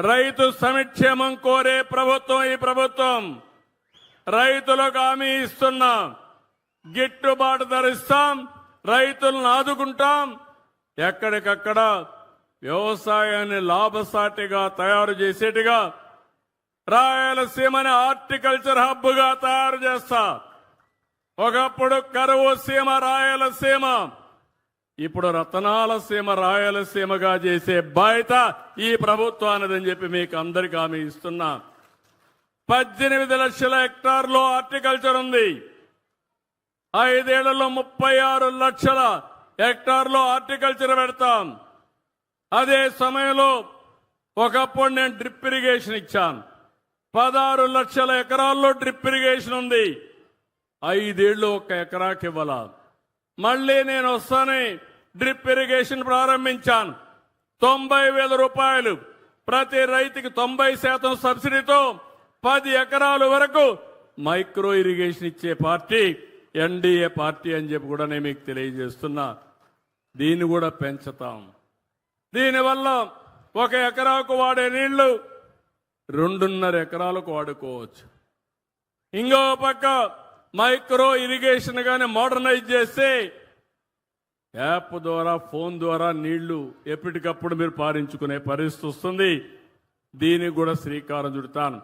రైతు సంక్షేమం కోరే ప్రభుత్వం ఈ ప్రభుత్వం. రైతులకు హామీ ఇస్తున్నాం. గిట్టుబాటు ధరిస్తాం. రైతులను ఆదుకుంటాం. ఎక్కడికక్కడ వ్యవసాయాన్ని లాభసాటిగా తయారు చేసేట్టుగా రాయలసీమని హార్టికల్చర్ హబ్గా తయారు చేస్తా. ఒకప్పుడు కరువు సీమ రాయలసీమ. ఇప్పుడు రతనాల సీమ రాయలసీమగా చేసే బాధ్యత ఈ ప్రభుత్వానిదని చెప్పి మీకు అందరికీ హామీ ఇస్తున్నా. పద్దెనిమిది లక్షల హెక్టార్లో హార్టికల్చర్ ఉంది. ఐదేళ్ళలో ముప్పై ఆరు లక్షల హెక్టార్లో హార్టికల్చర్ పెడతాం. అదే సమయంలో ఒకప్పుడు నేను డ్రిప్ ఇరిగేషన్ ఇచ్చాను. పదహారు లక్షల ఎకరాల్లో డ్రిప్ ఇరిగేషన్ ఉంది. ఐదేళ్ళు ఒక ఎకరాకి ఇవ్వాల? మళ్ళీ నేను వస్తానే డ్రిప్ ఇరిగేషన్ ప్రారంభించాను. తొంభై వేల రూపాయలు. ప్రతి రైతుకి తొంభై శాతం సబ్సిడీతో పది ఎకరాల వరకు మైక్రో ఇరిగేషన్ ఇచ్చే పార్టీ ఎన్డీఏ పార్టీ అని చెప్పి కూడా నేను మీకు తెలియజేస్తున్నా. దీన్ని కూడా పెంచుతాం. దీనివల్ల ఒక ఎకరాకు వాడే నీళ్ళు రెండున్నర ఎకరాలకు వాడుకోవచ్చు. ఇంకో పక్క మైక్రో ఇరిగేషన్ కానీ మోడర్నైజ్ చేస్తే యాప్ ద్వారా ఫోన్ ద్వారా నీళ్ళు ఎప్పటికప్పుడు మీరు పారించుకునే పరిస్థితి వస్తుంది. దీనికి కూడా శ్రీకారం చుడతాను.